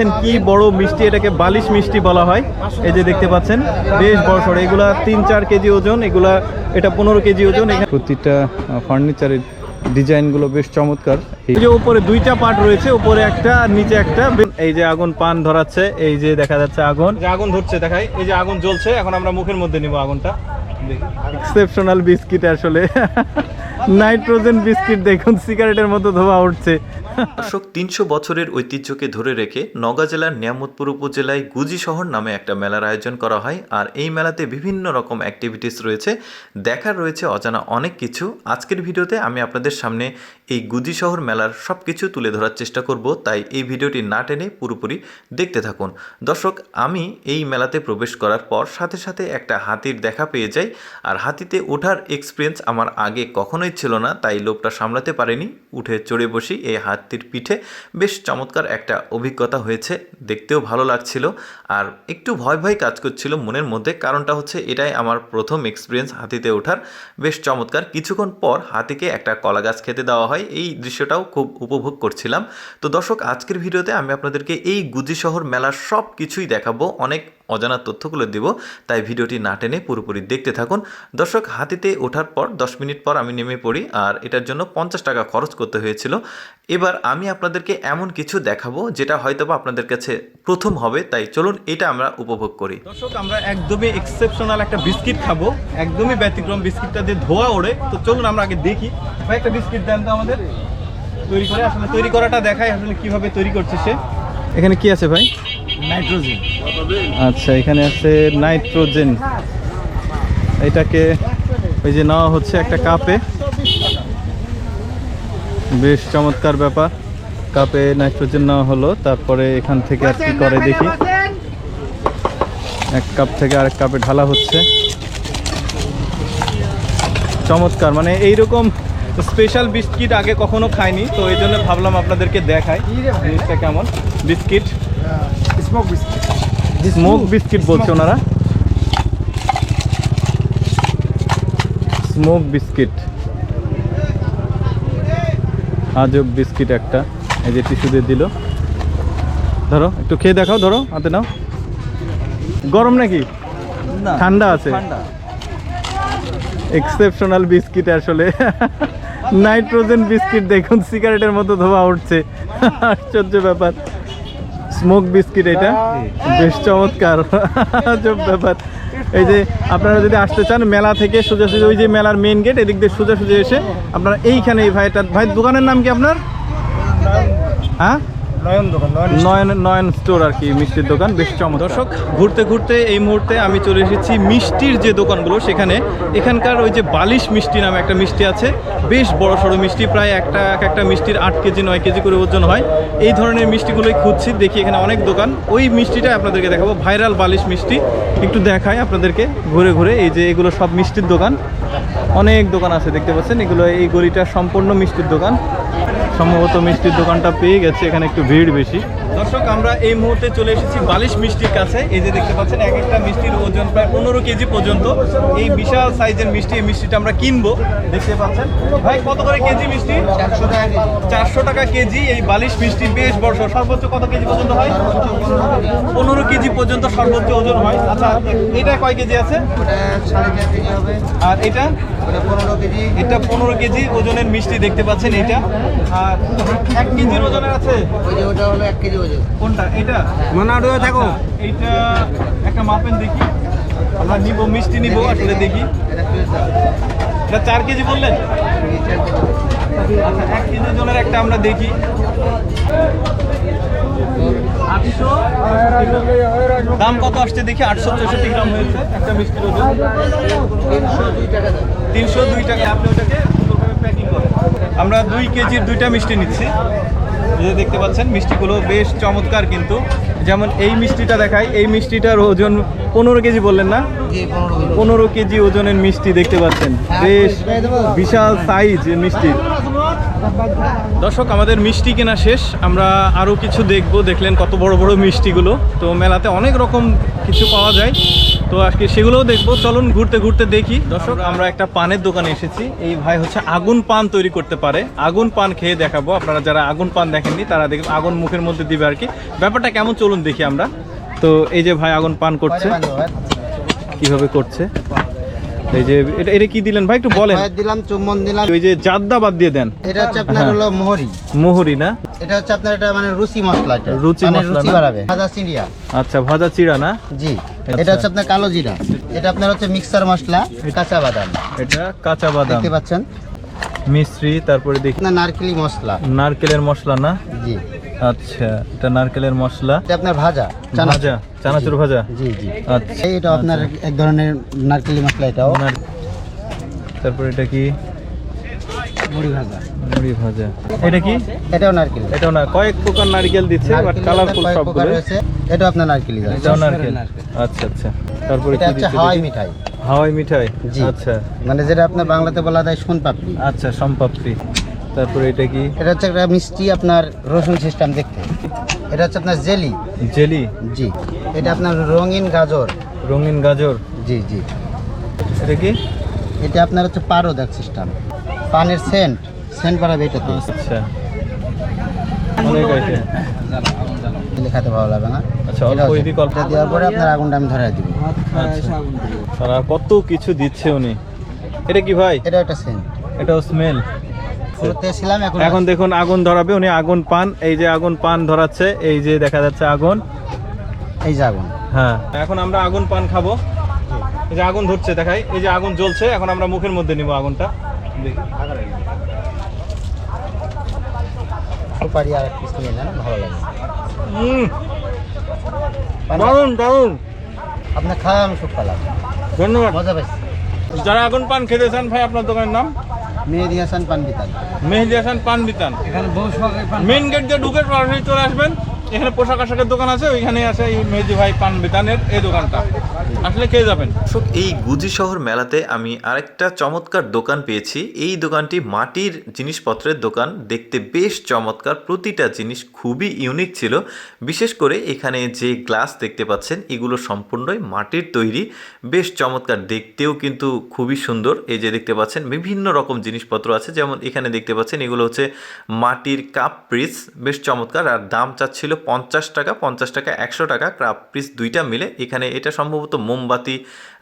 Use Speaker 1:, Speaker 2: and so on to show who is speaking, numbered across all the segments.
Speaker 1: পাচ্ছেন কি বড় মিষ্টি, এটাকে বালিশ মিষ্টি বলা হয়। এই যে দেখতে পাচ্ছেন, বেশ বড় সড়ো। এগুলা তিন, চার কেজি ওজন, এগুলা, এটা পনেরো কেজি ওজন। প্রতিটা ফার্নিচারের ডিজাইনগুলো বেশ চমৎকার। এই যে উপরে দুইটা পার্ট রয়েছে, উপরে একটা আর নিচে একটা। এই যে আগুন পান ধরাচ্ছে, এই যে দেখা যাচ্ছে আগুন। যে আগুন ধরছে, দেখাই। এই যে আগুন জ্বলছে, এখন আমরা মুখের মধ্যে নিব আগুনটা। এক্সেপশনাল বিস্কিট আসলে। নাইট্রোজেন বিস্কিট দেখুন সিগারেটের মতো ধোয়া উঠছে।
Speaker 2: দর্শক, তিনশো বছরের ঐতিহ্যকে ধরে রেখে নওগাঁ জেলার নিয়ামতপুর উপজেলায় গুজি শহর নামে একটা মেলার আয়োজন করা হয়। আর এই মেলাতে বিভিন্ন রকম অ্যাক্টিভিটিস রয়েছে। দেখার রয়েছে অজানা অনেক কিছু। আজকের ভিডিওতে আমি আপনাদের সামনে এই গুজি শহর মেলার সব কিছু তুলে ধরার চেষ্টা করব। তাই এই ভিডিওটি না টেনে পুরোপুরি দেখতে থাকুন। দর্শক, আমি এই মেলাতে প্রবেশ করার পর সাথে সাথে একটা হাতির দেখা পেয়ে যাই। আর হাতিতে ওঠার এক্সপিরিয়েন্স আমার আগে কখনোই ছিল না, তাই লোভটা সামলাতে পারেনি। উঠে চড়ে বসি এই হাতির পিঠে বেশ চমৎকার একটা অভিজ্ঞতা হয়েছে, দেখতেও ভালো লাগছিল। আর একটু ভয় ভয় কাজ করছিল মনের মধ্যে, কারণটা হচ্ছে এটাই আমার প্রথম এক্সপিরিয়েন্স হাতিতে ওঠার। বেশ চমৎকার, কিছুক্ষণ পর হাতিকে একটা কলা গাছ খেতে দেওয়া হয়, এই দৃশ্যটাও খুব উপভোগ করছিলাম। তো দর্শক, আজকের ভিডিওতে আমি আপনাদেরকে এই গুজি শহর মেলার সব কিছুই দেখাবো। অনেক অজানা তথ্যগুলো দেব, তাই ভিডিওটি না টেনে পুরোপুরি দেখতে থাকুন। দর্শক, হাতিতে ওঠার পর দশ মিনিট পর আমি নেমে পড়ি, আর এটার জন্য পঞ্চাশ টাকা খরচ করতে হয়েছিল। এবার আমি আপনাদেরকে এমন কিছু দেখাবো, যেটা হয়তোবা আপনাদের কাছে প্রথম হবে, তাই চলুন এটা আমরা উপভোগ করি।
Speaker 1: দর্শক, আমরা একদমই এক্সেপশনাল একটা বিস্কিট খাব, একদমই ব্যতিক্রম বিস্কিটটা দিয়ে ধোয়া ওড়ে। তো চলুন আমরা আগে দেখি। ভাই, একটা বিস্কিট দেন তো আমাদের। তৈরি করে, আসলে তৈরি করাটা দেখাই আসলে কীভাবে তৈরি করছে সে। এখানে কি আছে ভাই?
Speaker 3: নাইট্রোজেন।
Speaker 1: আচ্ছা এখানে আছে নাইট্রোজেন। এটাকে ওই যে নেওয়া হচ্ছে একটা কাপে। বেশ চমৎকার ব্যাপার। কাপে নাইট্রোজেন নেওয়া হলো। তারপরে এখান থেকে আর কি করে দেখি। এক কাপ থেকে আরেক কাপে ঢালা হচ্ছে। চমৎকার মানে এইরকম স্পেশাল বিস্কিট আগে কখনো খাইনি তো এই জন্য ভাবলাম আপনাদেরকে দেখাই জিনিসটা কেমন। Biscuit
Speaker 3: smoke biscuit
Speaker 1: smoke biscuit বলছে ওনারা? স্মোক বিস্কিট আজব বিস্কিট একটা। এই যে টিস্যু দিয়ে দিল। ধরো একটু খেয়ে দেখাও ধরো হাতে নাও। গরম নাকি? ঠান্ডা আছে। এক্সেপশনাল বিস্কিট আসলে। নাইট্রোজেন বিস্কিট দেখুন সিগারেটের মতো ধোয়া উঠছে। আশ্চর্য ব্যাপার। স্মোক বিস্কিট এটা? বেশ চমৎকার। ব্যাপার। এই যে আপনারা যদি আসতে চান মেলা থেকে সোজাসুজি ওই যে মেলার মেন গেট এদিক দিয়ে সোজাসুজি এসে আপনারা এইখানে এই ভাইটার ভাই দোকানের নাম কি আপনার? হ্যাঁ?
Speaker 3: নয়ন দোকান নয়ন
Speaker 1: নয়ন নয়ন স্টোর আর কি মিষ্টির দোকান বেশ চমৎকার। দর্শক ঘুরতে ঘুরতে এই মুহূর্তে আমি চলে এসেছি মিষ্টির যে দোকানগুলো সেখানে। এখানকার ওই যে বালিশ মিষ্টি নামে একটা মিষ্টি আছে। বেশ বড় সড়ো মিষ্টি প্রায় একটা এক একটা মিষ্টির আট কেজি নয় কেজি করে ওজন হয়। এই ধরনের মিষ্টিগুলোই খুঁজছি দেখি এখানে অনেক দোকান। ওই মিষ্টিটা আপনাদেরকে দেখাবো ভাইরাল বালিশ মিষ্টি। একটু দেখাই আপনাদেরকে ঘুরে ঘুরে এই যে এগুলো সব মিষ্টির দোকান। অনেক দোকান আছে দেখতে পাচ্ছেন এগুলো এই গলিটা সম্পূর্ণ মিষ্টির দোকান। সম্ভবত মিষ্টির দোকানটা পেয়ে গেছে এখানে একটু ভিড় বেশি। দর্শক আমরা এই মুহূর্তে চলে এসেছি বালিশ মিষ্টির কাছে। এই যে দেখতে পাচ্ছেন এক একটা মিষ্টির ওজন প্রায় পনেরো কেজি পর্যন্ত। এই বিশাল সাইজের মিষ্টি এই মিষ্টিটা আমরা কিনবো। দেখতে পাচ্ছেন ভাই কত করে কেজি মিষ্টি?
Speaker 3: চারশো টাকা
Speaker 1: চারশো টাকা কেজি এই বালিশ মিষ্টি বেশ বড় সর্বোচ্চ কত কেজি পর্যন্ত হয়? পনেরো কেজি পর্যন্ত সর্বোচ্চ ওজন হয়। আচ্ছা এটা কয় কেজি আছে? আর এটা?
Speaker 3: কেজি।
Speaker 1: এটা পনেরো কেজি ওজনের মিষ্টি দেখতে পাচ্ছেন এটা। আর এক কেজির ওজনের আছে?
Speaker 3: ওই যে ওটা হলো এক কেজি ওজন।
Speaker 1: কোনটা? এটা
Speaker 3: মনে আরও থাকো।
Speaker 1: আচ্ছা, এইটা একটা মাপেন দেখি। আমরা নিব মিষ্টি নিব আসলে দেখি।
Speaker 3: এটা
Speaker 1: চার কেজি বললেন? আচ্ছা এক কেজি ওজনের একটা আমরা দেখি। দাম কত আসছে দেখি? আটশো চৌষট্টি গ্রাম হয়েছে একটা মিষ্টির ওজন।
Speaker 3: তিনশো দুই টাকা।
Speaker 1: আপনি ওটাকে প্যাকিং করেন। আমরা দুই কেজির দুইটা মিষ্টি নিচ্ছি। যে দেখতে পাচ্ছেন, মিষ্টিগুলো বেশ চমৎকার কিন্তু। যেমন এই মিষ্টিটা দেখাই, এই মিষ্টিটার ওজন পনেরো কেজি বললেন না?
Speaker 3: পনেরো কেজি
Speaker 1: ওজনের মিষ্টি দেখতে পাচ্ছেন। বেশ বিশাল সাইজ মিষ্টির দর্শক, আমাদের মিষ্টি কেনা শেষ। আমরা আরও কিছু দেখব, দেখলেন কত বড় বড় মিষ্টিগুলো। তো মেলাতে অনেক রকম কিছু পাওয়া যায়। তো আজকে সেগুলোও দেখব। চলুন ঘুরতে ঘুরতে দেখি। দর্শক আমরা একটা পানের দোকানে এসেছি। এই ভাই হচ্ছে আগুন পান তৈরি করতে পারে। আগুন পান খেয়ে দেখাবো। আপনারা যারা আগুন পান দেখেননি তারা দেখবেন আগুন মুখের মধ্যে দিবে আর কি। ব্যাপারটা কেমন চলুন দেখি আমরা। তো এই যে ভাই আগুন পান করছে। কীভাবে করছে? এই যে এটা এটা কি দিলেন ভাই? একটু বলেন।
Speaker 3: দিলাম চুম্বন দিলাম।
Speaker 1: ওই যে জাদ্দা বাদ দিয়ে দেন।
Speaker 3: এটা হচ্ছে আপনার
Speaker 1: হ্যাঁ।
Speaker 3: হলো মোহরি।
Speaker 1: মোহরি না?
Speaker 3: এটা হচ্ছে আপনার এটা মানে রুচি মশলা এটা।
Speaker 1: রুচি
Speaker 3: মানে
Speaker 1: মশলা
Speaker 3: রুচি বাড়াবে। ভাজা চিড়িয়া।
Speaker 1: আচ্ছা ভাজা চিড়া না?
Speaker 3: জি।
Speaker 1: আচ্ছা।
Speaker 3: এটা হচ্ছে আপনার কালো জিরা। এটা আপনার হচ্ছে মিক্সার মশলা কাঁচা বাদাম।
Speaker 1: এটা কাঁচা বাদাম।
Speaker 3: দেখতে পাচ্ছেন?
Speaker 1: মিশ্রি তারপরে দেখি।
Speaker 3: আপনার নারকেলি মশলা।
Speaker 1: নারকেলের মশলা না?
Speaker 3: জি।
Speaker 1: আচ্ছা এটা নারকেলের মশলা।
Speaker 3: এটা আপনার ভাজা
Speaker 1: ভাজা চানাচুর ভাজা?
Speaker 3: জি জি।
Speaker 1: আচ্ছা।
Speaker 3: এই এটা আপনার এক ধরনের নারকেলি মশলা এটাও।
Speaker 1: তারপর এটা কি?
Speaker 3: মুড়ি ভাজা।
Speaker 1: মুড়ি ভাজা। এটা কি?
Speaker 3: এটাও নারকেলি।
Speaker 1: এটাও না কয়েক প্রকার নারকেল দিচ্ছে বাট কালারফুল সবগুলো
Speaker 3: রয়েছে। আপনার নারকেলি।
Speaker 1: এটাও নারকেল। আচ্ছা আচ্ছা। তারপরে
Speaker 3: এটা
Speaker 1: কি দিচ্ছে
Speaker 3: হাওয়াই মিঠাই।
Speaker 1: হাওয়াই মিঠাই?
Speaker 3: জি।
Speaker 1: আচ্ছা।
Speaker 3: মানে যেটা আপনার বাংলাতে বলা যায় সোন পাপড়ি
Speaker 1: আচ্ছা সম্পাপ্তি তারপরে এটা কি?
Speaker 3: এটা হচ্ছে একটা মিষ্টি আপনার রসুন সিস্টেম দেখতে। এটা হচ্ছে আপনার জেলি।
Speaker 1: জেলি?
Speaker 3: জি। এটা আপনার রঙিন গাজর।
Speaker 1: রঙিন গাজর?
Speaker 3: জি জি।
Speaker 1: এটা কি?
Speaker 3: এটা আপনার হচ্ছে পারো দেখ সিস্টেম। পানের সেন্ট। সেন্ট বাড়াবে এটাতে
Speaker 1: আচ্ছা। অনেক
Speaker 3: খেতে ভালো না।
Speaker 1: আচ্ছা, অল্প
Speaker 3: দেওয়ার পরে আপনার আগুনটা আমি দিব।
Speaker 1: আচ্ছা। কত কিছু দিচ্ছে উনি? এটা কি ভাই?
Speaker 3: এটা একটা সেন্ট।
Speaker 1: এটাও স্মেল
Speaker 3: এখন
Speaker 1: এখন দেখুন আগুন ধরাবে উনি আগুন পান। এই যে আগুন পান ধরাচ্ছে এই যে দেখা যাচ্ছে আগুন।
Speaker 3: এই যে আগুন।
Speaker 1: হ্যাঁ। এখন আমরা আগুন পান খাব। এই যে আগুন ধরছে দেখাই। এই যে আগুন জ্বলছে এখন আমরা মুখের মধ্যে নিব আগুনটা। দেখি।
Speaker 3: সুপারি আর পিস নিয়ে নেন ভালো লাগে।
Speaker 1: দারুণ
Speaker 3: দারুণ
Speaker 1: দারুণ দারুণ।
Speaker 3: আপনার খাওয়া আমি খুব
Speaker 1: ধন্যবাদ।
Speaker 3: মজা পাইছি।
Speaker 1: যারা আগুন পান খেতে চান ভাই আপনার দোকানের নাম?
Speaker 3: মেহেদি হাসান পান বিতান
Speaker 1: মেহেদি হাসান পান বিতান
Speaker 3: এখানে বহু
Speaker 1: মেইন গেট দিয়ে ঢুকে চলে আসবেন। এখানে পোশাক আশাকের দোকান আছে ওইখানে আছে এই মেহেদি ভাই পান বিতানের এই দোকানটা। আসলে খেয়ে যাবেন?
Speaker 2: এই গুজি শহর মেলাতে আমি আরেকটা চমৎকার দোকান পেয়েছি। এই দোকানটি মাটির জিনিসপত্রের দোকান। দেখতে বেশ চমৎকার। প্রতিটা জিনিস খুবই ইউনিক ছিল। বিশেষ করে এখানে যে গ্লাস দেখতে পাচ্ছেন, এগুলো সম্পূর্ণই মাটির তৈরি। বেশ চমৎকার। দেখতেও কিন্তু খুবই সুন্দর। এই যে দেখতে পাচ্ছেন, বিভিন্ন রকম জিনিসপত্র আছে। যেমন এখানে দেখতে পাচ্ছেন, এগুলো হচ্ছে মাটির কাপ প্রিস বেশ চমৎকার। আর দাম চাচ্ছিল পঞ্চাশ টাকা পঞ্চাশ টাকা, একশো টাকা কাপ পিস দুইটা মিলে এখানে এটা সম্ভবত মোমবাতি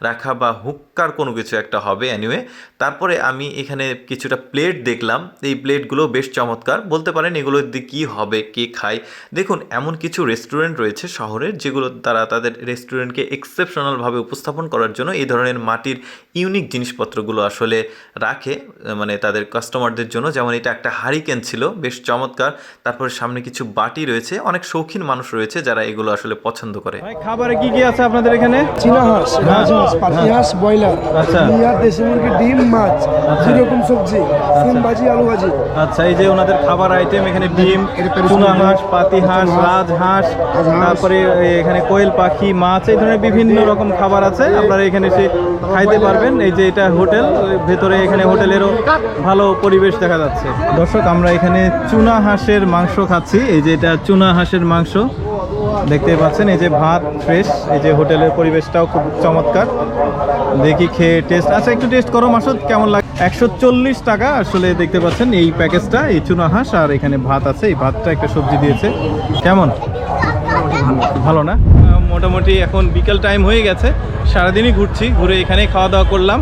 Speaker 2: রাখা বা হুক্কার কোনো কিছু একটা হবে অ্যানিওয়ে তারপরে আমি এখানে কিছুটা প্লেট দেখলাম। এই প্লেটগুলো বেশ চমৎকার। বলতে পারেন এগুলো দিয়ে কী হবে, কে খায়। দেখুন, এমন কিছু রেস্টুরেন্ট রয়েছে শহরের যেগুলো তারা তাদের রেস্টুরেন্টকে এক্সেপশনালভাবে উপস্থাপন করার জন্য এই ধরনের মাটির ইউনিক জিনিসপত্রগুলো আসলে রাখে মানে তাদের কাস্টমারদের জন্য। যেমন এটা একটা হারিকেন ছিল, বেশ চমৎকার। তারপরে সামনে কিছু বাটি রয়েছে। অনেক শৌখিন মানুষ রয়েছে যারা এগুলো আসলে পছন্দ করে।
Speaker 1: খাবারে কি কি আছে আপনাদের এখানে?
Speaker 4: চীনা হাঁস রাজহাঁস পাতি হাঁস ব্রয়লার
Speaker 1: আচ্ছা।
Speaker 4: লিয়ার দেশি মুরগি ডিম মাছ দুই রকম সবজি সিম ভাজি আলু ভাজি।
Speaker 1: আচ্ছা এই যে ওনাদের খাবার আইটেম এখানে ডিম চুনা হাঁস পাতি হাঁস রাজ তারপরে এখানে কোয়েল পাখি মাছ এই ধরনের বিভিন্ন রকম খাবার আছে। আপনারা এখানে এসে খাইতে পারবেন। এই যে এটা হোটেল ভেতরে এখানে হোটেলেরও ভালো পরিবেশ দেখা যাচ্ছে। দর্শক, আমরা এখানে চুনা হাঁসের মাংস খাচ্ছি। এই যে এটা চুনা হাঁসের মাংস। দেখতে পাচ্ছেন, এই যে ভাত ফ্রেশ এই যে হোটেলের পরিবেশটাও খুব চমৎকার। দেখি খেয়ে টেস্ট আচ্ছা একটু টেস্ট করো মাসুদ, কেমন লাগে একশো চল্লিশ টাকা আসলে দেখতে পাচ্ছেন এই প্যাকেজটা এই চুনা হাঁস, আর এখানে ভাত আছে। এই ভাতটা একটা সবজি দিয়েছে। কেমন? ভালো না? মোটামুটি এখন বিকেল টাইম হয়ে গেছে। সারাদিনই ঘুরছি, ঘুরে এখানেই খাওয়া দাওয়া করলাম।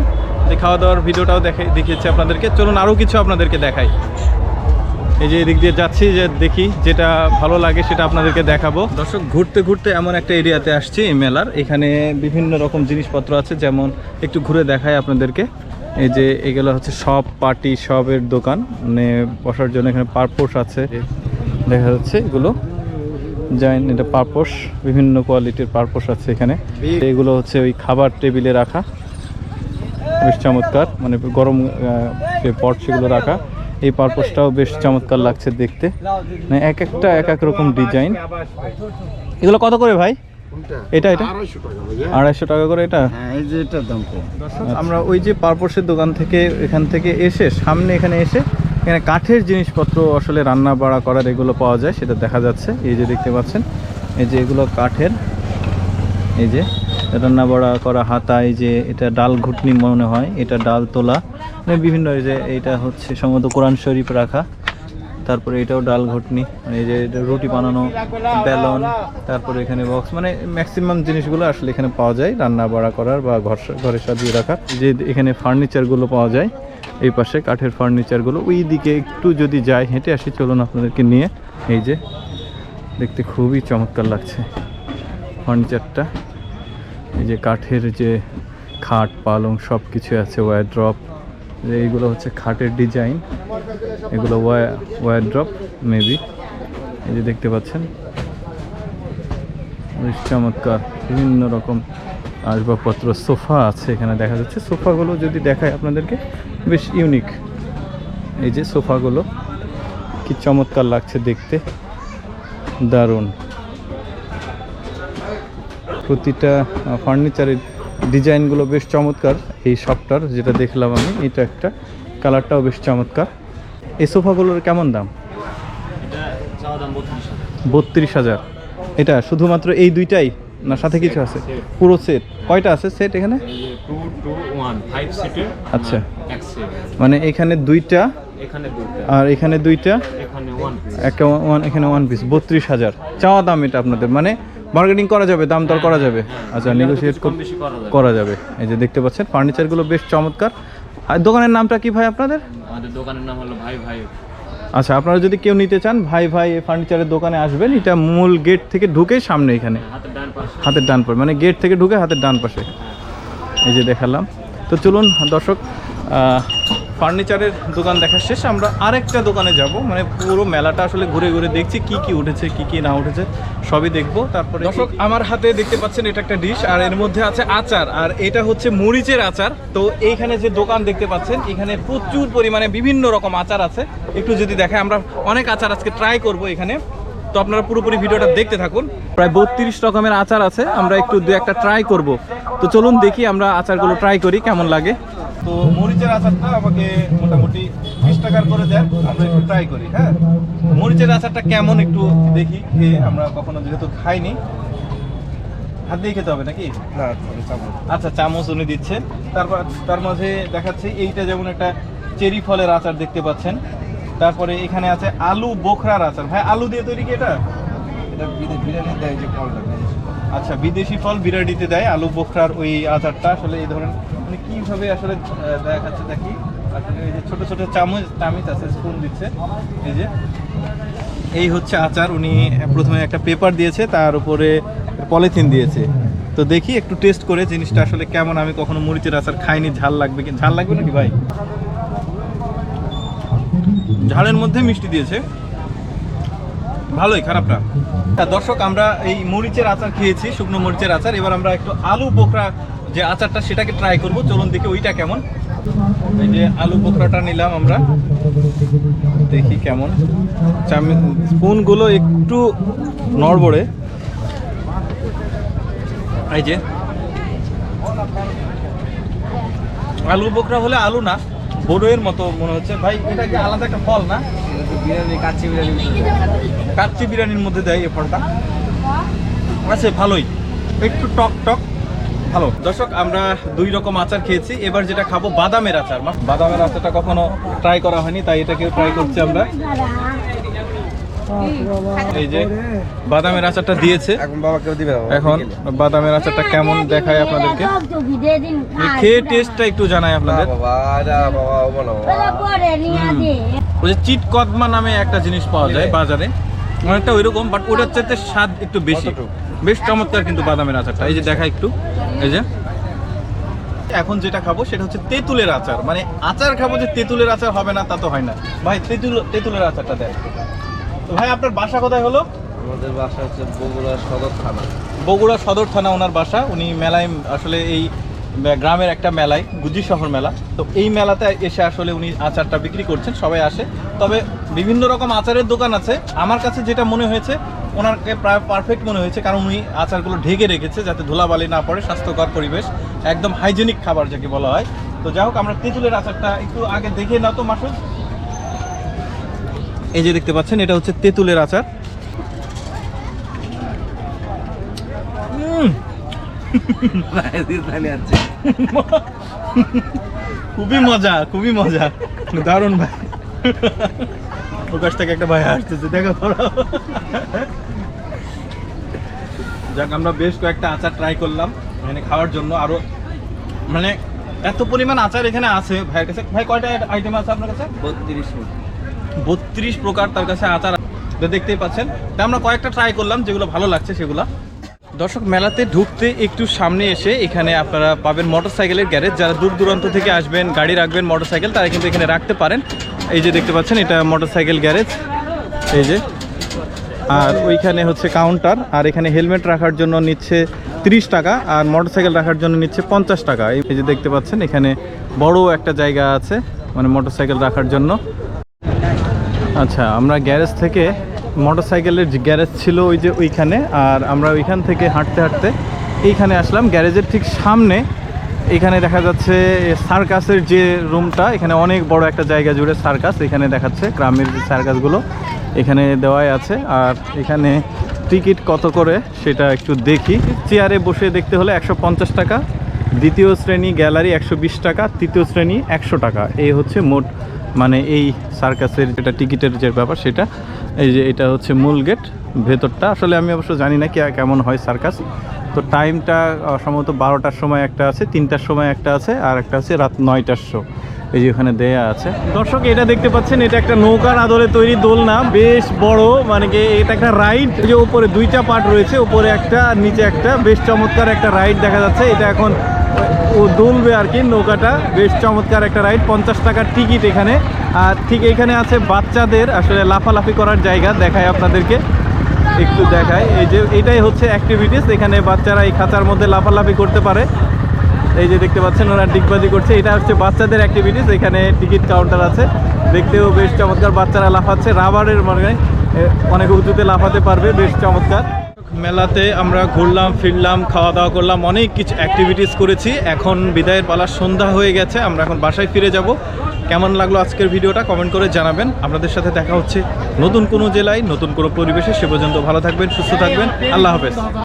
Speaker 1: যে খাওয়া দাওয়ার ভিডিওটাও দেখে, দেখিয়েছি আপনাদেরকে। চলুন আরও কিছু আপনাদেরকে দেখাই। এই যে এদিক দিয়ে যাচ্ছি, যে দেখি যেটা ভালো লাগে সেটা আপনাদেরকে দেখাবো। দর্শক, ঘুরতে ঘুরতে এমন একটা এরিয়াতে আসছি এই মেলার। এখানে বিভিন্ন রকম জিনিসপত্র আছে, যেমন একটু ঘুরে দেখায় আপনাদেরকে। এই যে এগুলো হচ্ছে সব পার্টি, সবের দোকান। মানে বসার জন্য এখানে পারপোশ আছে। দেখা যাচ্ছে এগুলো। জাইন এটা পারপোস বিভিন্ন কোয়ালিটির পারপোস আছে এখানে। এগুলো হচ্ছে ওই খাবার টেবিলে রাখা। বেশ চমৎকার মানে গরম যে পট সেগুলো রাখা। এই পারপোসটাও বেশ চমৎকার লাগছে দেখতে। মানে এক একটা এক এক রকম ডিজাইন এগুলো কত করে ভাই? এটা এটা? আড়াইশো টাকা করে এটা?
Speaker 3: হ্যাঁ কম।
Speaker 1: আমরা ওই যে পারপোসের দোকান থেকে এখান থেকে এসে সামনে এখানে এসে এখানে কাঠের জিনিসপত্র আসলে রান্না বাড়া করার এগুলো পাওয়া যায়, সেটা দেখা যাচ্ছে। এই যে দেখতে পাচ্ছেন, এই যে এগুলো কাঠের। এই যে রান্না বাড়া করা হাতা, এই যে এটা ডাল ঘুটনি মনে হয়, এটা ডাল তোলা। মানে বিভিন্ন এই যে এটা হচ্ছে সম্ভবত কোরআন শরীফ রাখা। তারপরে এটাও ডাল ঘুটনি মানে এই যে রুটি বানানো, বেলন, তারপরে এখানে বক্স মানে ম্যাক্সিমাম জিনিসগুলো আসলে এখানে পাওয়া যায় রান্না বাড়া করার বা ঘর, ঘরে সাজিয়ে রাখার। যে এখানে ফার্নিচারগুলো পাওয়া যায়। এই পাশে কাঠের ফার্নিচারগুলো ওই দিকে একটু যদি যাই, হেঁটে আসি, চলুন আপনাদেরকে নিয়ে। এই যে, দেখতে খুবই চমৎকার লাগছে ফার্নিচারটা এই যে কাঠের যে খাট, পালং সব কিছু আছে ওয়ার ড্রপ এইগুলো হচ্ছে খাটের ডিজাইন এগুলো ওয়ার ড্রপ মেবি এই যে দেখতে পাচ্ছেন? বেশ চমৎকার। বিভিন্ন রকম আসবাবপত্র, সোফা আছে এখানে দেখা যাচ্ছে। সোফাগুলো যদি দেখায় আপনাদেরকে বেশ ইউনিক এই যে সোফাগুলো কি চমৎকার লাগছে দেখতে। দারুণ। প্রতিটা ফার্নিচারের ডিজাইনগুলো বেশ চমৎকার। এই শপটার যেটা দেখলাম আমি এটা একটা। কালারটাও বেশ চমৎকার। এই সোফাগুলোর কেমন দাম? বত্রিশ হাজার। এটা শুধুমাত্র এই দুইটাই? না সাথে কিছু আছে? পুরো সেট কয়টা আছে সেট এখানে? আচ্ছা। মানে এখানে দুইটা? আর এখানে দুইটা?
Speaker 5: এখানে ওয়ান পিস
Speaker 1: একটা ওয়ান এখানে ওয়ান পিস বত্রিশ হাজার। চাওয়া দাম এটা আপনাদের। মানে মার্কেটিং করা যাবে দাম দর করা যাবে। আচ্ছা নেগোসিয়েট
Speaker 5: করা যাবে।
Speaker 1: এই যে দেখতে পাচ্ছেন ফার্নিচারগুলো বেশ চমৎকার। আর দোকানের নামটা কি ভাই আপনাদের?
Speaker 5: আমাদের দোকানের নাম হলো ভাই ভাই
Speaker 1: আচ্ছা আপনারা যদি কেউ নিতে চান ভাই ভাই এই ফার্নিচারের দোকানে আসবেন এটা মূল গেট থেকে ঢুকে সামনে এখানে।
Speaker 5: হাতের ডান পাশে।
Speaker 1: মানে গেট থেকে ঢুকে হাতের ডান পাশে। এই যে দেখালাম। তো চলুন দর্শক ফার্নিচারের দোকান দেখা শেষ আমরা আরেকটা দোকানে যাব। মানে পুরো মেলাটা আসলে ঘুরে ঘুরে দেখছি, কি কি উঠেছে, কি কি না উঠেছে, সবই দেখব। তারপরে দর্শক, আমার হাতে দেখতে পাচ্ছেন এটা একটা ডিশ, আর এর মধ্যে আছে আচার, আর এটা হচ্ছে মরিচের আচার। তো এইখানে যে দোকান দেখতে পাচ্ছেন, এখানে প্রচুর পরিমাণে বিভিন্ন রকম আচার আছে। একটু যদি দেখে, আমরা অনেক আচার আজকে ট্রাই করব এখানে। তো আপনারা পুরোপুরি ভিডিওটা দেখতে থাকুন। প্রায় বত্রিশ রকমের আচার আছে, আমরা একটু দু একটা ট্রাই করব। তো চলুন দেখি আমরা আচারগুলো ট্রাই করি, কেমন লাগে। তো মরিচের আচারটা আমাকে মোটামুটি বিশ টাকার করে দেন আমরা একটু ট্রাই করি হ্যাঁ? মরিচের আচারটা কেমন একটু দেখি খেয়ে আমরা কখনো যেহেতু খাইনি। হাত দিয়ে খেতে হবে নাকি? আচ্ছা চামচ উনি দিচ্ছেন। তারপর তার মাঝে দেখাচ্ছে এইটা যেমন একটা চেরি ফলের আচার দেখতে পাচ্ছেন। তারপরে এখানে আছে আলু বোখরার আচার। ভাই আলু দিয়ে তৈরি কি এটা? আচ্ছা বিদেশি ফল বিরাডিতে দেয় আলু বোখরার ওই আচারটা। আসলে এই ধরনের কীভাবে আসলে দেখাচ্ছে দেখি আসলে এই যে ছোট ছোট চামচ, চামিচ আছে স্পুন দিচ্ছে। এই যে, এই হচ্ছে আচার। উনি প্রথমে একটা পেপার দিয়েছে, তার উপরে পলিথিন দিয়েছে। তো দেখি, একটু টেস্ট করে জিনিসটা আসলে কেমন। আমি কখনো মরিচের আচার খাইনি, ঝাল লাগবে কি ঝাল লাগবে নাকি ভাই? ঝালের মধ্যে মিষ্টি দিয়েছে। ভালোই খারাপ না তা দর্শক, আমরা এই মরিচের আচার খেয়েছি, শুকনো মরিচের আচার। এবার আমরা একটু আলু বোকরা যে আচারটা সেটাকে ট্রাই করব চলুন দেখি ওইটা কেমন। এই যে আলু বোকরাটা নিলাম আমরা। দেখি কেমন। চামি স্পুনগুলো একটু নড়বড়ে। এই যে। আলু বোকরা হলে আলু না বড়োয়ের মতো মনে হচ্ছে। ভাই এটা কি আলাদা একটা ফল না? বিরিয়ানি কাচ্চি বিরিয়ানির মধ্যে দেয় এই ফলটা। আছে ভালোই। একটু টক টক। ভালো দর্শক আমরা দুই রকম আচার খেয়েছি। এবার যেটা খাব বাদামের আচার। বাদামের আচারটা কখনো ট্রাই করা হয়নি তাই এটাকে ট্রাই করছি আমরা। এই যে বাদামের আচারটা দিয়েছে।
Speaker 3: এখন বাবা দিবে
Speaker 1: এখন বাদামের আচারটা কেমন দেখায় আপনাদেরকে? খেয়ে টেস্টটা একটু জানাই আপনাদের।
Speaker 3: বাবা এটা বাবা বলো
Speaker 1: ওই যে চিট কদমা নামে একটা জিনিস পাওয়া যায় বাজারে। অনেকটা ওইরকম বাট ওটার চাইতে স্বাদ একটু বেশি। বেশ চমৎকার কিন্তু বাদামের আচারটা। এই যে দেখা একটু। এই যে। এখন যেটা খাব সেটা হচ্ছে তেঁতুলের আচার। মানে আচার খাব যে তেঁতুলের আচার হবে না তা তো হয় না। ভাই তেঁতুল তেঁতুলের আচারটা দেয় তো ভাই আপনার বাসা কোথায় হলো?
Speaker 3: আমাদের বাসা হচ্ছে বগুড়া সদর থানা।
Speaker 1: বগুড়া সদর থানা ওনার বাসা। উনি মেলায় আসলে এই গ্রামের একটা মেলায় গুজি শহর মেলা। তো এই মেলাতে এসে আসলে উনি আচারটা বিক্রি করছেন সবাই আসে। তবে বিভিন্ন রকম আচারের দোকান আছে। আমার কাছে যেটা মনে হয়েছে ওনারকে প্রায় পারফেক্ট মনে হয়েছে, কারণ উনি আচারগুলো ঢেকে রেখেছে যাতে ধুলাবালি না পড়ে, স্বাস্থ্যকর পরিবেশ, একদম হাইজেনিক খাবার যাকে বলা হয়। তো যাই হোক, আমরা তেঁতুলের আচারটা একটু আগে দেখে নাও তো, মাসুদ। এই যে দেখতে পাচ্ছেন, এটা হচ্ছে তেঁতুলের আচার। খুবই মজা খুবই মজা। দারুণ ভাই। প্রকাশ থেকে একটা ভাই আসতেছে, দেখা। করো যাক আমরা বেশ কয়েকটা আচার ট্রাই করলাম এখানে খাওয়ার জন্য আরও মানে এত পরিমাণ আচার এখানে আছে ভাইয়ের কাছে। ভাই কয়টা আইটেম আছে আপনার কাছে?
Speaker 5: বত্রিশ
Speaker 1: বত্রিশ প্রকার তার কাছে আচার। দেখতেই পাচ্ছেন। তা আমরা কয়েকটা ট্রাই করলাম যেগুলো ভালো লাগছে সেগুলো। দর্শক মেলাতে ঢুকতে একটু সামনে এসে এখানে আপনারা পাবেন মোটরসাইকেলের গ্যারেজ যারা দূর দূরান্ত থেকে আসবেন গাড়ি রাখবেন মোটরসাইকেল তারা কিন্তু এখানে রাখতে পারেন। এই যে দেখতে পাচ্ছেন এটা মোটরসাইকেল গ্যারেজ এই যে আর ওইখানে হচ্ছে কাউন্টার আর এখানে হেলমেট রাখার জন্য নিচ্ছে তিরিশ টাকা, আর মোটরসাইকেল রাখার জন্য নিচ্ছে পঞ্চাশ টাকা। এই যে দেখতে পাচ্ছেন, এখানে বড় একটা জায়গা আছে মানে মোটরসাইকেল রাখার জন্য। আচ্ছা আমরা গ্যারেজ থেকে মোটরসাইকেলের গ্যারেজ ছিল ওই যে ওইখানে, আর আমরা ওইখান থেকে হাঁটতে হাঁটতে এইখানে আসলাম। গ্যারেজের ঠিক সামনে এখানে দেখা যাচ্ছে সার্কাসের যে রুমটা, এখানে অনেক বড় একটা জায়গা জুড়ে সার্কাস, এখানে দেখাচ্ছে গ্রামের যে সার্কাসগুলো এখানে দেওয়াই আছে। আর এখানে টিকিট কত করে সেটা একটু দেখি। চেয়ারে বসে দেখতে হলে একশো পঞ্চাশ টাকা, দ্বিতীয় শ্রেণি গ্যালারি একশো বিশ টাকা, তৃতীয় শ্রেণি একশো টাকা। এই হচ্ছে মোট মানে এই সার্কাসের যেটা টিকিটের যে ব্যাপার সেটা, এই যে এটা হচ্ছে মূল গেট, ভেতরটা। আসলে আমি অবশ্য জানি না কে কেমন হয় সার্কাস। তো টাইমটা সম্ভবত বারোটার সময় একটা আছে, তিনটার সময় একটা আছে, আর একটা আছে রাত নয়টার শো। এই যে ওখানে দেয়া আছে। দর্শক, এটা দেখতে পাচ্ছেন, এটা একটা নৌকার আদলে তৈরি দোলনা, বেশ বড় মানে কি এটা একটা রাইড। যে উপরে দুইটা পার্ট রয়েছে, উপরে একটা আর নিচে একটা, বেশ চমৎকার একটা রাইড দেখা যাচ্ছে। এটা এখন ও দুলবে আর কি নৌকাটা, বেশ চমৎকার একটা রাইড, পঞ্চাশ টাকার টিকিট এখানে। আর ঠিক এখানে আছে বাচ্চাদের, আসলে লাফালাফি করার জায়গা দেখায় আপনাদেরকে। একটু দেখায় এই যে, এটাই হচ্ছে অ্যাক্টিভিটিস এখানে বাচ্চারা এই খাঁচার মধ্যে লাফালাফি করতে পারে। এই যে দেখতে পাচ্ছেন, ওরা ডিগবাজি করছে। এটা হচ্ছে বাচ্চাদের অ্যাক্টিভিটিস এখানে টিকিট কাউন্টার আছে। দেখতেও বেশ চমৎকার বাচ্চারা লাফাচ্ছে। রাবারের মানে অনেক উঁচুতে লাফাতে পারবে। বেশ চমৎকার। মেলাতে আমরা ঘুরলাম, ফিরলাম খাওয়া দাওয়া করলাম। অনেক কিছু অ্যাক্টিভিটিস করেছি। এখন বিদায়ের পালা সন্ধ্যা হয়ে গেছে। আমরা এখন বাসায় ফিরে যাব। কেমন লাগল আজকের ভিডিওটা কমেন্ট করে জানাবেন। আপনাদের সাথে দেখা হচ্ছে নতুন কোনো জেলায়, নতুন কোনো পরিবেশে। সে পর্যন্ত ভালো থাকবেন, সুস্থ থাকবেন। আল্লাহ হাফেজ।